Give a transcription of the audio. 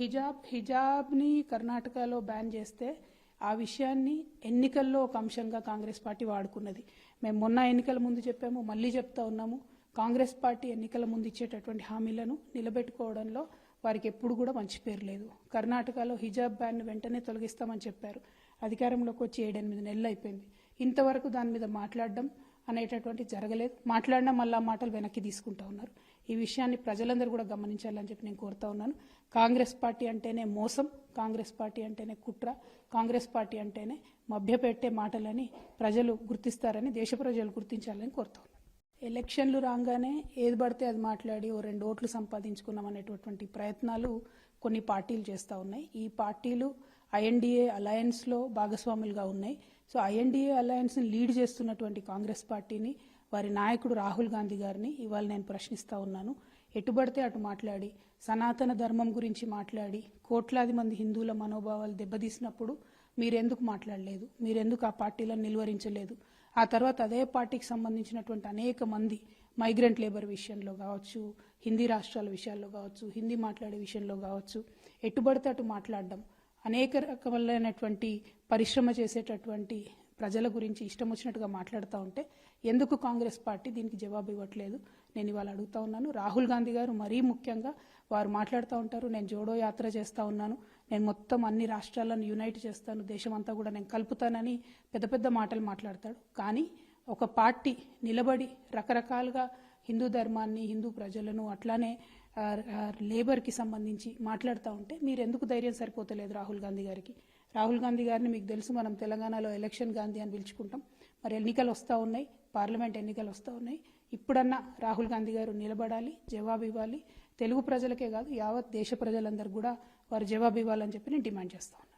హిజాబ్ హిజాబ్ని కర్ణాటకలో బ్యాన్ చేస్తే ఆ విషయాన్ని ఎన్నికల్లో ఒక అంశంగా కాంగ్రెస్ పార్టీ వాడుకున్నది. మేము మొన్న ఎన్నికల ముందు చెప్పాము మళ్ళీ చెప్తా ఉన్నాము. కాంగ్రెస్ పార్టీ ఎన్నికల ముందు ఇచ్చేటటువంటి హామీలను నిలబెట్టుకోవడంలో వారికి ఎప్పుడు కూడా మంచి పేరు లేదు. కర్ణాటకలో హిజాబ్ బ్యాన్ వెంటనే తొలగిస్తామని చెప్పారు. అధికారంలోకి వచ్చి ఏడెనిమిది నెలలు అయిపోయింది. ఇంతవరకు దాని మీద మాట్లాడడం అనేటటువంటి జరగలేదు. మాట్లాడినా మళ్ళీ ఆ మాటలు వెనక్కి తీసుకుంటా ఉన్నారు. ఈ విషయాన్ని ప్రజలందరూ కూడా గమనించాలని చెప్పి నేను కోరుతా ఉన్నాను. కాంగ్రెస్ పార్టీ అంటేనే మోసం కాంగ్రెస్ పార్టీ అంటేనే కుట్ర కాంగ్రెస్ పార్టీ అంటేనే మభ్యపెట్టే మాటలని ప్రజలు గుర్తిస్తారని దేశ ప్రజలు గుర్తించాలని కోరుతా ఉన్నాను. ఎలక్షన్లు రాగానే ఏది పడితే అది మాట్లాడి ఓ రెండు ఓట్లు సంపాదించుకున్నాం అనేటటువంటి ప్రయత్నాలు కొన్ని పార్టీలు చేస్తూ ఉన్నాయి. ఈ పార్టీలు ఐఎన్డీఏ అలయన్స్లో భాగస్వాములుగా ఉన్నాయి. సో ఐఎన్డీఏ అలయన్స్ని లీడ్ చేస్తున్నటువంటి కాంగ్రెస్ పార్టీని వారి నాయకుడు రాహుల్ గాంధీ గారిని ఇవాళ నేను ప్రశ్నిస్తా ఉన్నాను. ఎటుబడితే అటు మాట్లాడి సనాతన ధర్మం గురించి మాట్లాడి కోట్లాది మంది హిందువుల మనోభావాలు దెబ్బతీసినప్పుడు మీరెందుకు మాట్లాడలేదు? మీరెందుకు ఆ పార్టీలను నిలువరించలేదు? ఆ తర్వాత అదే పార్టీకి సంబంధించినటువంటి అనేక మంది మైగ్రెంట్ లేబర్ విషయంలో కావచ్చు హిందీ రాష్ట్రాల విషయాల్లో కావచ్చు హిందీ మాట్లాడే విషయంలో కావచ్చు ఎటుబడితే అటు మాట్లాడడం అనేక రకములైనటువంటి పరిశ్రమ చేసేటటువంటి ప్రజల గురించి ఇష్టం వచ్చినట్టుగా మాట్లాడుతూ ఉంటే ఎందుకు కాంగ్రెస్ పార్టీ దీనికి జవాబు ఇవ్వట్లేదు? నేను ఇవాళ అడుగుతా ఉన్నాను. రాహుల్ గాంధీ గారు మరీ ముఖ్యంగా వారు మాట్లాడుతూ ఉంటారు. నేను జోడో యాత్ర చేస్తూ ఉన్నాను. నేను మొత్తం అన్ని రాష్ట్రాలను యునైట్ చేస్తాను. దేశమంతా కూడా నేను కలుపుతానని పెద్ద పెద్ద మాటలు మాట్లాడతాడు. కానీ ఒక పార్టీ నిలబడి రకరకాలుగా హిందూ ధర్మాన్ని హిందూ ప్రజలను అట్లానే లేబర్కి సంబంధించి మాట్లాడుతూ ఉంటే మీరు ఎందుకు ధైర్యం సరిపోతలేదు రాహుల్ గాంధీ గారికి? రాహుల్ గాంధీ గారిని మీకు తెలుసు మనం తెలంగాణలో ఎలక్షన్ గాంధీ అని పిలుచుకుంటాం. మరి ఎన్నికలు వస్తూ ఉన్నాయి పార్లమెంట్ ఎన్నికలు వస్తూ ఉన్నాయి. ఇప్పుడన్నా రాహుల్ గాంధీ గారు నిలబడాలి జవాబు ఇవ్వాలి. తెలుగు ప్రజలకే కాదు యావత్ దేశ ప్రజలందరూ కూడా వారు జవాబు ఇవ్వాలని చెప్పి నేను డిమాండ్ చేస్తాను